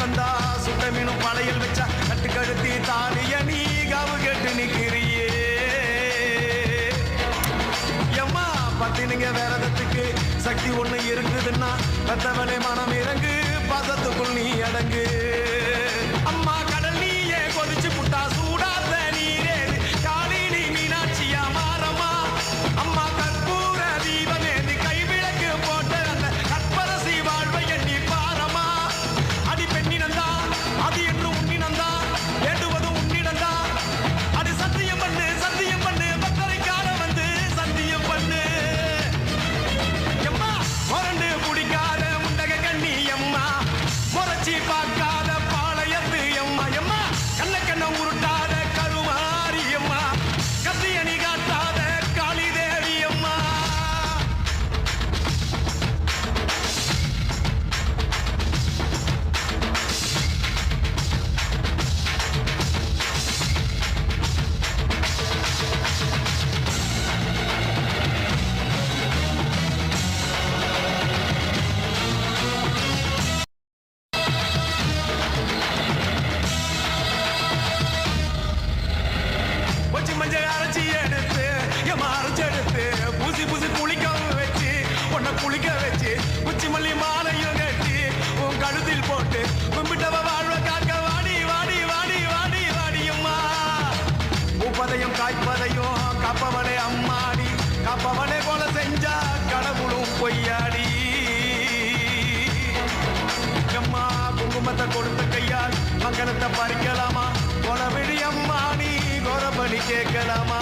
வந்தா சுட்டமினும் பழையில் வச்சா கட்டுக்கழுத்தி தானிய நீ காவு கெட்டு நிக்கிறியே. எம்மா பத்தினுங்க விரதத்துக்கு சக்தி ஒண்ணு இருக்குதுன்னா பெத்தவனை மனம் இறங்கு பதத்துக்குள் நீ அடங்கு. மஞ்சள் அரைச்சி எடுத்து என் அரைச்சி எடுத்து பூசி பூசி குளிக்க வச்சு உன்னை குளிக்க வச்சு உச்சி மல்லி மாலையும் கட்டி உன் கழுத்தில் போட்டு கும்பிட்டவ வாழ்வ காக்க வாடி வாடி வாடி வாடி வாடியம்மா பூப்பதையும் காய்ப்பதையும் காப்பவனே அம்மாடி காப்பவனே போல செஞ்சா கடவுளும் பொய்யாடி. அம்மா குங்குமத்தை கொடுத்த கையால் மங்களத்தை பறிக்கலாமா? போலவே கேட்கலாமா?